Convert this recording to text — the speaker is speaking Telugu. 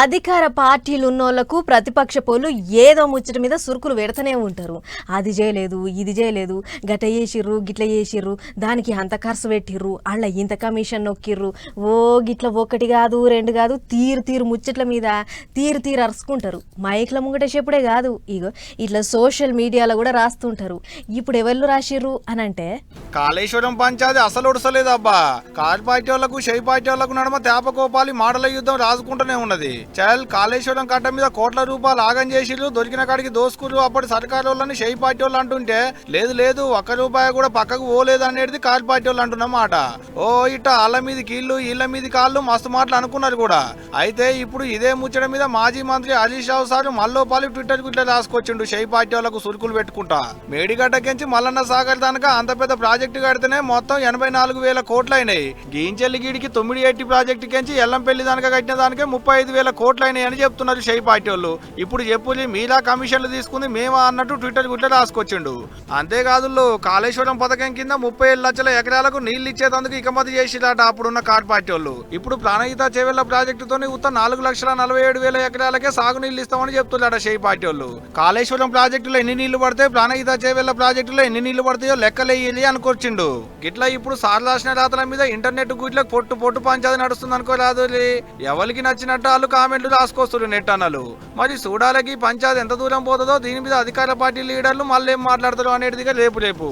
అధికార పార్టీలు ఉన్నోళ్ళకు ప్రతిపక్ష పోలు ఏదో ముచ్చట మీద సురుకులు పెడతనే ఉంటారు. అది చేయలేదు ఇది చేయలేదు గట వేసిర్రు గిట్ల వేసిర్రు దానికి అంత ఖర్చు పెట్టిర్రు అళ్ళ ఇంత కమిషన్ నొక్కిర్రు ఓ గిట్ల ఒకటి కాదు రెండు కాదు తీరు తీరు ముచ్చట్ల మీద తీరు తీరు అరుచుకుంటారు. మైక్ల ముంగటేసేపుడే కాదు ఇగో ఇట్లా సోషల్ మీడియాలో కూడా రాస్తుంటారు. ఇప్పుడు ఎవరు రాసిర్రు అని అంటే కాళేశ్వరం పంచాది అసలు ఉడసలేదబ్బా కాల్ పార్టీ వాళ్ళకు షై పార్టీ వాళ్ళకు నడమ తేపకోపాలి మాటల యుద్ధం రాసుకుంటూనే ఉన్నది. చల్ కాళేశ్వరం కట్ట మీద కోట్ల రూపాయలు ఆగం చేసిర్రు దొరికిన కాడికి దోసుకుర్రు. అప్పటి సర్కారు వాళ్ళని షై పార్టీ వాళ్ళు అంటుంటే లేదు లేదు ఒక్క రూపాయి కూడా పక్కకు పోలేదు అనేది కార్ పార్టీ వాళ్ళు అంటున్నమాట ఓ ఇట వాళ్ళ మీద కీళ్ళు వీళ్ళ మీద కాళ్ళు మస్తు మాటలు అనుకున్నారు కూడా. అయితే ఇప్పుడు ఇదే ముచ్చట మీద మాజీ మంత్రి హరీష్ రావు సార్ మల్లోపాలి ట్విట్టర్ ఇట్లా రాసుకొచ్చిండు షై పార్టీ వాళ్ళకు సురుకులు పెట్టుకుంటా. మేడిగడ్డకించి మల్లన్న సాగర్ దానక అంత పెద్ద ప్రాజెక్టు కడితేనే మొత్తం ఎనభై నాలుగు వేల కోట్లు అయినాయి గీంచెల్లి గీడికి తొమ్మిది ఎట్టి ప్రాజెక్టు కించి ఎల్లంపల్లి దానిక కట్టిన దానికే ముప్పై ఐదు వేల కోట్లు అని చెప్తున్నారు షై పార్టీ వాళ్ళు. ఇప్పుడు చెప్పులి మీలా కమిషన్లు తీసుకుంది మేమా అన్నట్టు ట్విట్టర్ గుట్ల రాసుకొచ్చిండు. అంతేకాదు కాళేశ్వరం పథకం కింద ముప్పై ఏడు లక్షల ఎకరాలకు నీళ్ళు ఇచ్చేందుకు ఇకమతి చేసిరాట అప్పుడున్న కార్డ్ పార్టీ వాళ్ళు. ఇప్పుడు ప్రాణహిత చెవెళ్ళ ప్రాజెక్టుతోని ఉత్త నాలుగు లక్షల నలభై ఏడు వేల ఎకరాలకే సాగునీళ్ళు ఇస్తామని చెప్తున్నారట షై పార్టీ వాళ్ళు. కాళేశ్వరం ప్రాజెక్టులో ఎన్ని నీళ్ళు పడితే ప్రాణహిత చెవెళ్ళ ప్రాజెక్టులో ఎన్ని నీళ్ళు పడతాయో లెక్కలేయాలి అనుకొచ్చిండు. గిట్లా ఇప్పుడు సార్ రాసిన రాతల మీద ఇంటర్నెట్ గుట్లకు పొట్టు పొట్టు పంచాది నడుస్తుంది అనుకోరాదు ఎవరికి నచ్చినట్టు వాళ్ళు కామెంట్లు రాసుకొస్తున్నారు నెట్ అన్నలు మరి చూడాలకి పంచాయతీ ఎంత దూరం పోతుందో దీని మీద అధికార పార్టీ లీడర్లు మళ్ళీ ఏం మాట్లాడతారు అనేటిదిగా రేపు రేపు.